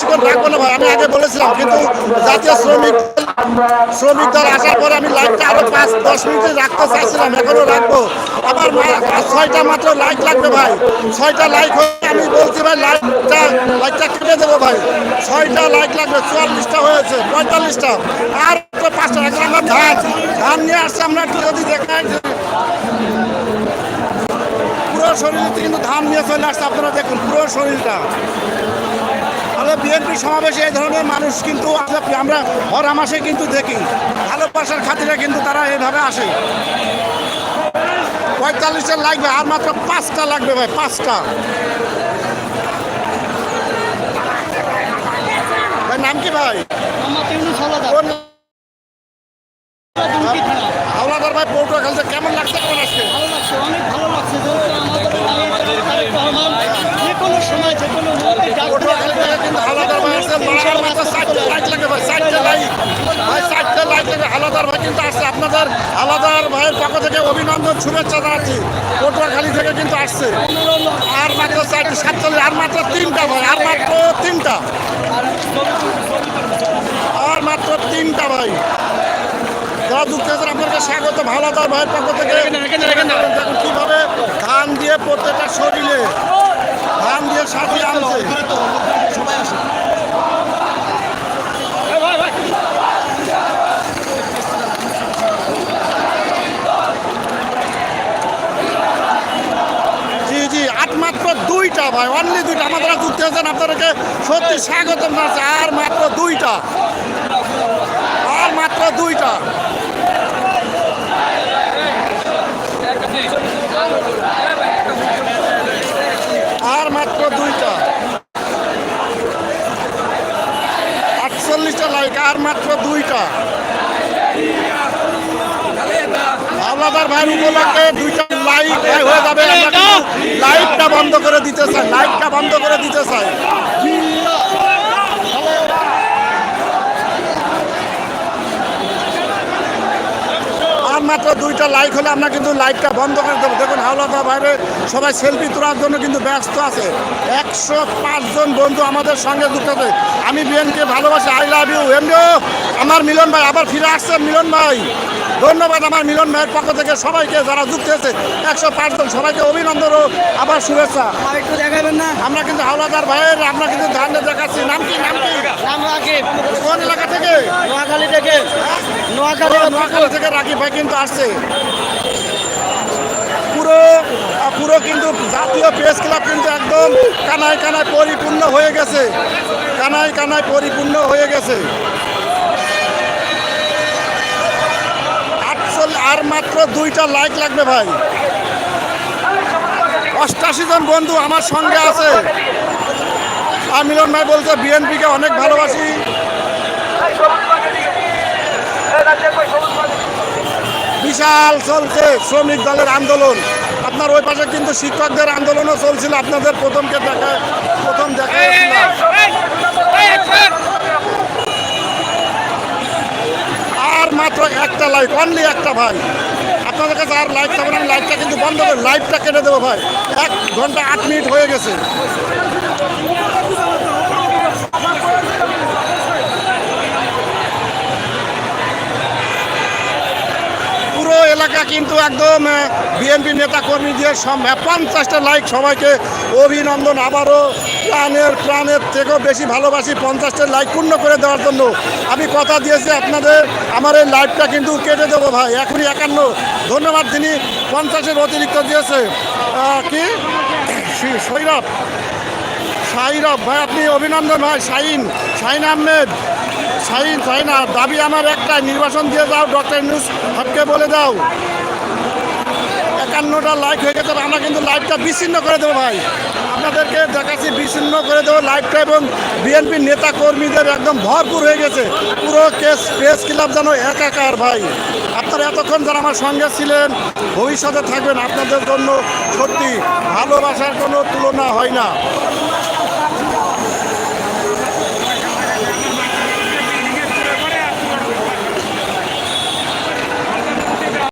বেশিক্ষণ রাখব না ভাই, আমি আগে বলেছিলাম, কিন্তু জাতীয় শ্রমিক শ্রমিক দল আসার পরে আমি লাইটটা আরও পাঁচ, দশ মিনিটে রাখতে চাইছিলাম, এখনও রাখব। আমার ছয়টা মাত্র লাইট লাগবে ভাই, ছয়টা লাইট হয়ে আমি বলছি ভাই, লাইটটা লাইটটা কেটে দেবো ভাই। ছয়টা লাইট লাগবে, চুয়াল্লিশটা হয়েছে, পঁয়তাল্লিশটা। আর পাঁচটা এখন আমরা ধান ধান নিয়ে আসছি আমরা যদি দেখাই পুরো শরীরে কিন্তু ধান নিয়ে চলে আসছে, আপনারা দেখুন পুরো শরীরটা। বিএনপি সমাবেশে এই ধরনের মানুষ কিন্তু আমরা- হরামাসে হরা মাসে কিন্তু দেখি। ভালোবাসার খাতিরে কিন্তু তারা এইভাবে আসে। পঁয়তাল্লিশটা লাগবে আর মাত্র পাঁচটা লাগবে ভাই পাঁচটা। ভাই নাম কি ভাই? হাওলাদার ভাই আসছে মারার চারটে লাইট লাগবে ভাই চারটে লাইট ভাই চারটে লাইট লাগবে হাওলাদার ভাই কিন্তু আসছে। আপনাদের হাওলাদার ভাইয়ের পক্ষ থেকে অভিনন্দন শুভেচ্ছা জানাচ্ছি। পটুয়াখালী থেকে কিন্তু আসছে। আর মাত্র চারটে সাতচল্লিশ আর মাত্র তিনটা ভাই আর মাত্র তিনটা। আর মাত্র তিনটা ভাই। যারা যুক্ত হয়েছেন আপনাদেরকে স্বাগত। হাওলাদার ভাইয়ের পক্ষ থেকে দেখুন কীভাবে ধান দিয়ে প্রত্যেকটা শরীরে ধান দিয়ে সাজিয়ে আনছে জি জি আট মাত্র দুইটা ভাই অনলি দুইটা। আমাদের যুক্ত হয়েছেন আপনাদেরকে সত্যি স্বাগত জানাচ্ছি। আর মাত্র দুইটা। আর মাত্র দুইটা। আর মাত্র দুইটা। আটচল্লিশটা লাইক আর মাত্র দুইটা। হাওলাদার ভাই উপলক্ষে দুইটা লাইট হয়ে যাবে। লাইটটা বন্ধ করে দিতে চাই লাইটটা বন্ধ করে দিতে চাই। মাত্র দুইটা লাইক হলে আমরা কিন্তু লাইটটা বন্ধ করে দেবো। দেখুন হাওলাদার বাইরে সবাই সেলফি তোলার জন্য কিন্তু ব্যস্ত আছে। একশো পাঁচজন বন্ধু আমাদের সঙ্গে যুক্ত আছে। আমি বিএনকে ভালোবাসি আই লাভ ইউ। এমডিও আমার মিলন ভাই আবার ফিরে আসছে মিলন ভাই। ধন্যবাদ আমার মিলন ভাইয়ের পক্ষ থেকে সবাইকে যারা যুক্ত হয়েছে। একশো পাঁচজন সবাইকে অভিনন্দন ও আবার শুভেচ্ছা। একটু দেখাবেন না? আমরা কিন্তু হাওলাদার ভাইয়ের আমরা কিন্তু ধান দেখাচ্ছি। নাম কি নাম কি? নাম রাকিব। কোন এলাকা থেকে? নোয়াখালী থেকে। নোয়াখালী নোয়াখালী থেকে রাকিব ভাই কিন্তু আসছে। পুরো পুরো কিন্তু জাতীয় প্রেস ক্লাব কিন্তু একদম কানায় কানায় পরিপূর্ণ হয়ে গেছে। কানায় কানায় পরিপূর্ণ হয়ে গেছে। আর মাত্র দুইটা লাইক লাগবে ভাই অষ্টাশি জন বন্ধু আমার সঙ্গে আছে আর মিলন ভাই বলছে বিএনপিকে অনেক ভালোবাসি বিশাল চলছে শ্রমিক দলের আন্দোলন আপনার ওই পাশে কিন্তু শিক্ষকদের আন্দোলনও চলছিল আপনাদের প্রথমকে দেখা প্রথম দেখা আর মাত্র একটা লাইট অনলি একটা ভাই। আপনাদের কাছে আর লাইট থাকবে আমি লাইটটা কিন্তু বন্ধ করে লাইটটা কেটে দেবো ভাই। এক ঘণ্টা আট মিনিট হয়ে গেছে। এলাকা কিন্তু একদম বিএনপি নেতা কর্মী দিয়ে সব পঞ্চাশটা লাইক সবাইকে অভিনন্দন। আবারও প্রাণের প্রাণের থেকেও বেশি ভালোবাসি পঞ্চাশটা লাইক পূর্ণ করে দেওয়ার জন্য। আমি কথা দিয়েছি আপনাদের, আমার এই লাইভটা কিন্তু কেটে দেবো ভাই, এখনই একান্ন। ধন্যবাদ তিনি পঞ্চাশের অতিরিক্ত দিয়েছে। কি? সৈরভ সাইরব, ভাই আপনি অভিনন্দন ভাই শাহিন শাহিন আহমেদ, শাহিন শাহিন, দাবি আমার একটাই, নির্বাচন দিয়ে দাও ডক্টর নিউজ হটকে বলে দাও। একান্নটা লাইক হয়ে গেছে, আমরা কিন্তু লাইভটা বিচ্ছিন্ন করে দেবো ভাই। আপনাদেরকে দেখাচ্ছি, বিচ্ছিন্ন করে দেবো লাইভটা এবং বিএনপির নেতা কর্মীদের একদম ভরপুর হয়ে গেছে। পুরো কেস প্রেস ক্লাব যেন একাকার ভাই। আপনারা এতক্ষণ যারা আমার সঙ্গে ছিলেন, ভবিষ্যতে থাকবেন, আপনাদের জন্য সত্যি ভালোবাসার কোনো তুলনা হয় না।